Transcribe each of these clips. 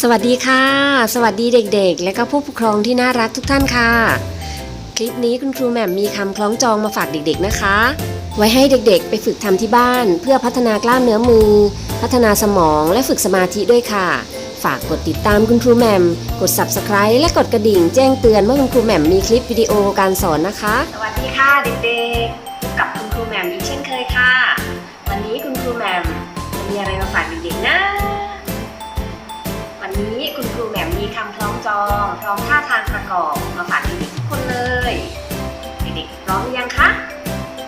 สวัสดีค่ะ สวัสดีเด็กๆ และก็ผู้ปกครองที่น่ารักทุกท่านค่ะ คลิปนี้คุณครูแหม่มมีคำคล้องจองมาฝากเด็กๆนะคะ ไว้ให้เด็กๆ ไปฝึกทำที่บ้าน เพื่อพัฒนากล้ามเนื้อมือ พัฒนาสมองและฝึกสมาธิด้วยค่ะ ฝากกดติดตามคุณครูแหม่มกด subscribe และกดกระดิ่งแจ้งเตือนเมื่อคุณครูแหม่มมีคลิปวิดีโอการสอนนะคะ สวัสดีค่ะเด็กๆ กับคุณครูแหม่มอีกเช่นเคยค่ะ วันนี้คุณครูแหม่มจะมีอะไรมาฝากเด็กๆนะ นี้คุณครูแหม่มมีคำคล้องจองพร้อมท่าทางประกอบมาฝากเด็กๆทุกคนเลยเด็กๆพร้อมหรือยังคะ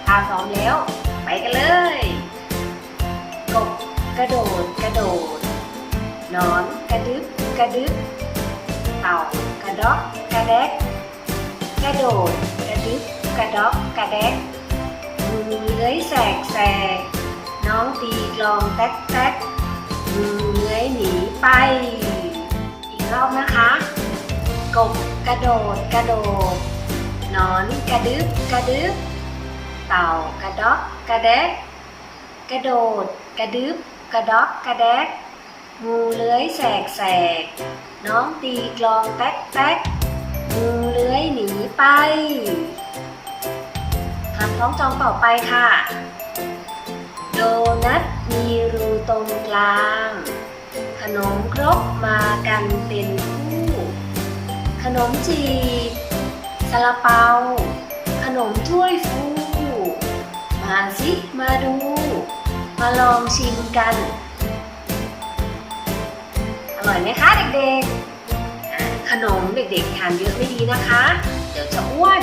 ถ้าพร้อมแล้ว ไปกันเลยกบกระโดดกระโดดนอนกระดึบกระดึบเต่ากระดอกกระแดกกระโดดกระดึบกระดอกกระแดกมือเลื้อยแสกแสกน้องตีกลองแต๊กแต๊กมือเลื้อยหนีไป รอบนะคะ กบกระโดดกระโดดนอนกระดึบกระดึบเต่ากระดอกกระแดก กระโดดกระดึบกระดอกกระแดก งูเลื้อยแสกแสก น้องตีกลองแต๊กแต๊กงูเลื้อยหนีไปคำคล้องจองต่อไปค่ะ โดนัทมีรูตรงกลาง ขนมครกมากันเป็นคู่ ขนมจีบซาลาเปา ขนมถ้วยฟู มาสิมาดู มาลองชิมกัน อร่อยไหมคะเด็กๆ ขนมเด็กๆทานเยอะไม่ดีนะคะ เดี๋ยวจะอ้วน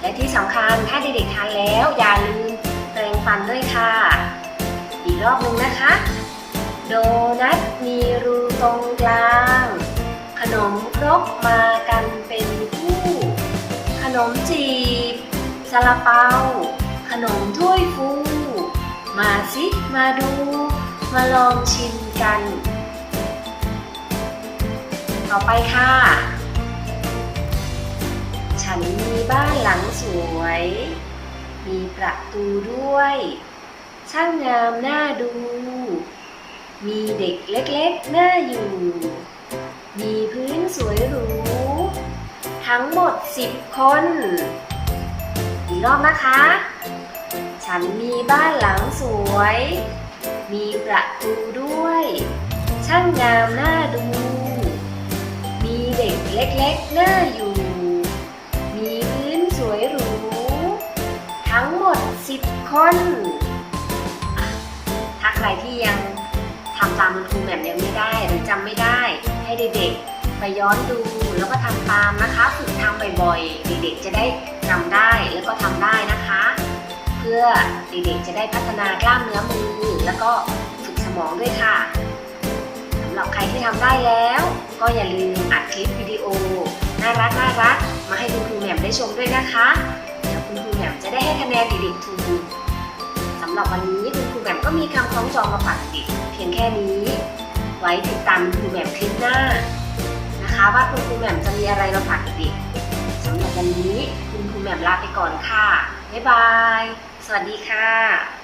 และที่สำคัญถ้าเด็กๆทานแล้วอย่าลืมแปรงฟันด้วยค่ะ อีกรอบหนึ่งนะคะ โดนัทมีรูตรงกลาง ขนมครกมากันเป็นคู่ ขนมจีบซาลาเปา ขนมถ้วยฟู มาสิมาดู มาลองชิมกัน ต่อไปค่ะ ฉันมีบ้านหลังสวย มีประตูด้วย ช่างงามน่าดู มีเด็กเล็กๆน่าอยู่ มีพื้นสวยหรู ทั้งหมดสิบคน อีกรอบนะคะ ฉันมีบ้านหลังสวย มีประตูด้วย ช่างงามน่าดู มีเด็กเล็กๆน่าอยู่ มีพื้นสวยหรู ทั้งหมดสิบคน ถ้าใครที่ยัง ทำตามคุณครูแหม่มยังไม่ได้หรือจำไม่ได้ ให้เด็กๆไปย้อนดูแล้วก็ทำตามนะคะฝึกทำบ่อยๆเด็กๆจะได้จำได้แล้วก็ทำได้นะคะ เพื่อเด็กๆจะได้พัฒนากล้ามเนื้อมือแล้วก็ฝึกสมองด้วยค่ะสำหรับใครที่ทำได้แล้ว ก็อย่าลืมอัดคลิปวิดีโอน่ารักน่ารักมาให้คุณครูแหม่มได้ชมด้วยนะคะเดี๋ยวคุณครูแหม่มจะได้ให้คะแนนเด็กๆถูก หรับวันนี้คุณครูแหม่มก็มีคำคล้องจองมาฝากเด็กเพียงแค่นี้ ไว้ติดตามคุณครูแหม่มคลิปหน้านะคะว่าคุณครูแหม่มจะมีอะไรมาฝากเด็กสำหรับวันนี้คุณครูแหม่มลาไปก่อนค่ะบ๊ายบาย สวัสดีค่ะ